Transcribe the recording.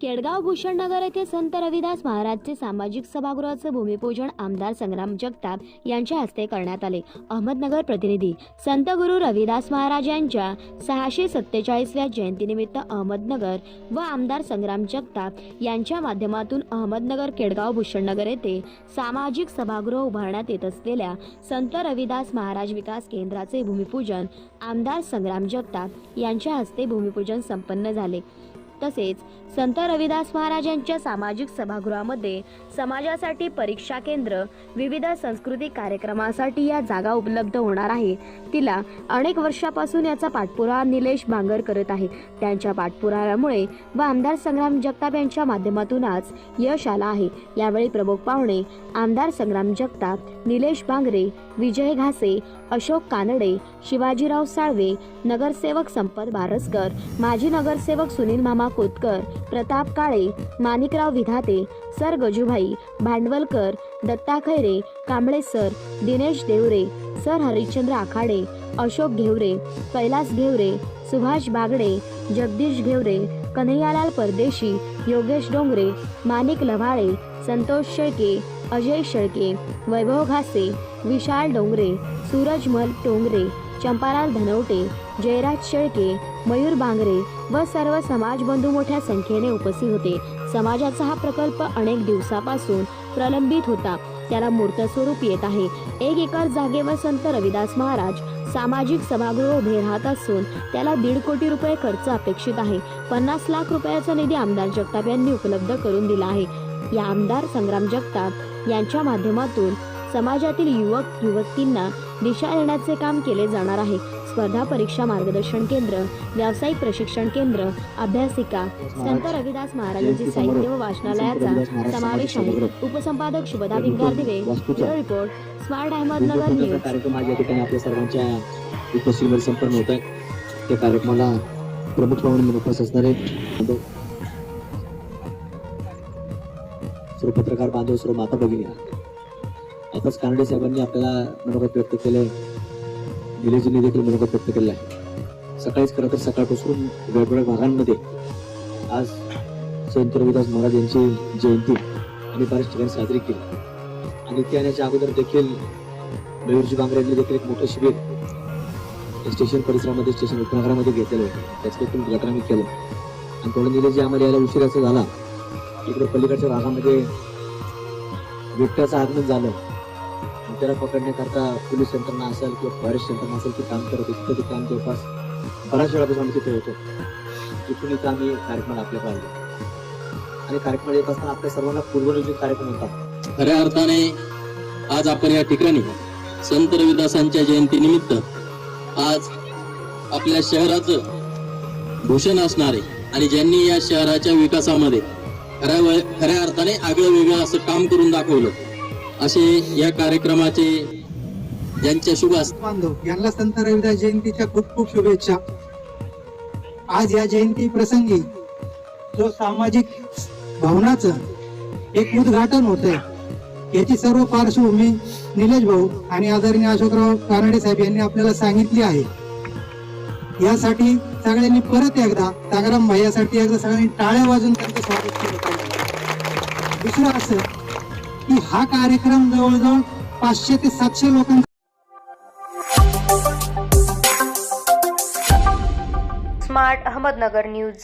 केडगाव भूषणनगर येथे संत रविदास महाराजचे सामाजिक सभागृहाचे भूमिपूजन आमदार संग्राम जगताप यांच्या हस्ते करण्यात आले. अहमदनगर प्रतिनिधी संत गुरु रविदास महाराज यांच्या सहाशे सत्तेचाळीसव्या जयंतीनिमित्त अहमदनगर व आमदार संग्राम जगताप यांच्या माध्यमातून अहमदनगर केडगाव भूषणनगर येथे सामाजिक सभागृह उभारण्यात येत असलेल्या संत रविदास महाराज विकास केंद्राचे भूमिपूजन आमदार संग्राम जगताप यांच्या हस्ते भूमिपूजन संपन्न झाले. तसेच संत रविदास महाराज यांच्या सामाजिक सभागृहामध्ये समाजासाठी परीक्षा केंद्र विविध सांस्कृतिक कार्यक्रमासाठी या जागा उपलब्ध होणार आहे. तिला अनेक वर्षापासून याचा पाठपुरावा निलेश भांगर करत आहे. त्यांच्या पाठपुराव्यामुळे व आमदार संग्राम जगताप यांच्या माध्यमातून आज यश आला आहे. यावेळी प्रमुख पाहुणे आमदार संग्राम जगताप निलेश बांगरे विजय घासे अशोक कानडे शिवाजीराव साळवे नगरसेवक संपत बारसकर माजी नगरसेवक Sunil Mama Kotkar Pratap Kale Manikrao Vidhate sir Gajubhai Bhandavalkar Datta Khaire Kamble sir Dinesh Deore sir Harishchandra Akhade Ashok Gheware Kailas Gheware Subhash Bagde Jagdish Gheware Kanhaiyalal Pardeshi Yogesh Dongre माणिक लव्हाळे संतोष शेळके अजय शेळके वैभव घासे विशाल डोंगरे सूरजमल टोंगरे चंपालाल धनवटे जयराज शेळके मयूर बांगरे व सर्व समाजबंधू मोठ्या संख्येने उपस्थित होते. समाजाचा हा प्रकल्प अनेक दिवसापासून प्रलंबित होता. त्याला मूर्त स्वरूप येत आहे. एक एकर जागेवर संत रविदास महाराज सामाजिक सभागृह उभे राहत असून त्याला दीड कोटी रुपये खर्च अपेक्षित आहे. पन्नास लाख रुपयाचा निधी आमदार जगताप यांनी उपलब्ध करून दिला आहे. या आमदार संग्राम जगताप यांच्या माध्यमातून समाजातील युवक युवतींना दिशा देण्याचे काम केले जाणार आहे. स्पर्धा परीक्षा मार्गदर्शन केंद्र व्यावसायिक प्रशिक्षण केंद्र अभ्यासिका संत रविदास महाराजांचे साहित्य व वाचनालयाचा समावेश आहे. उपसंपादक शुभदा भिंगार दिवे रिपोर्ट स्मार्ट अहमदनगर न्यूज. कार्यक्रम आज या ठिकाणी आपल्या सर्वांच्या उपस्थितीमध्ये संपन्न होत आहे. त्या कार्यक्रमाला प्रमुख पाहुणे म्हणून उपस्थित असणारे सर्व पत्रकार बांधव सर्व माता भगिनी आताच कानडे साहेबांनी आपल्याला मनोगत व्यक्त केलंय. निलेजींनी देखील मनोगत व्यक्त केलं आहे. सकाळीच खरं तर सकाळपासून वेगवेगळ्या भागांमध्ये आज संत रविदास महाराज यांची जयंती आम्ही बऱ्याच ठिकाणी साजरी केली. आणि ते येण्याच्या अगोदर देखील मयूरजी बांगरे यांनी देखील एक मोठं शिबिर स्टेशन परिसरामध्ये स्टेशन उपनगरामध्ये घेतलेलं होतं. त्याचं देखील उद्घाटन आम्ही केलं. आणि थोडं निलेजी आम्हाला यायला उशीर असं झाला इकडे पलीकडच्या भागामध्ये बिबट्याचं आगमन झालं. त्याला पकडण्याकरता पोलीस यंत्रणा असेल किंवा फॉरेस्ट यंत्रणा असेल ते काम करत होते तिथं ते काम जवळपास बऱ्याच वेळापासून आम्ही तिथे होतो तिथून इथं आम्ही कार्यक्रम आपल्या पाहिजे आणि कार्यक्रम येत असताना आपल्या सर्वांना पूर्वनियोजित कार्यक्रम होता खऱ्या अर्थाने आज आपण या ठिकाणी संत रविदासांच्या जयंतीनिमित्त आज आपल्या शहराचं भूषण असणारे आणि ज्यांनी या शहराच्या विकासामध्ये खऱ्या खऱ्या अर्थाने आगळं वेगळं असं काम करून दाखवलं असे या कार्यक्रमाचे ज्यांच्या शुभ बांधव यांना संत रविदास जयंतीच्या खूप खूप शुभेच्छा. आज या जयंती प्रसंगी जो सामाजिक भवनाचं एक उद्घाटन होत आहे याची सर्व पार्श्वभूमी निलेश भाऊ आणि आदरणीय अशोकराव कानडे साहेब यांनी आपल्याला सांगितली आहे. यासाठी सगळ्यांनी परत एकदा तागाराम भाई यासाठी एकदा सगळ्यांनी टाळ्या वाजून त्यांचं स्वागत केलं पाहिजे. दुसरं असं की हा कार्यक्रम जवळजवळ पाचशे ते सातशे लोकांचा स्मार्ट अहमदनगर न्यूज.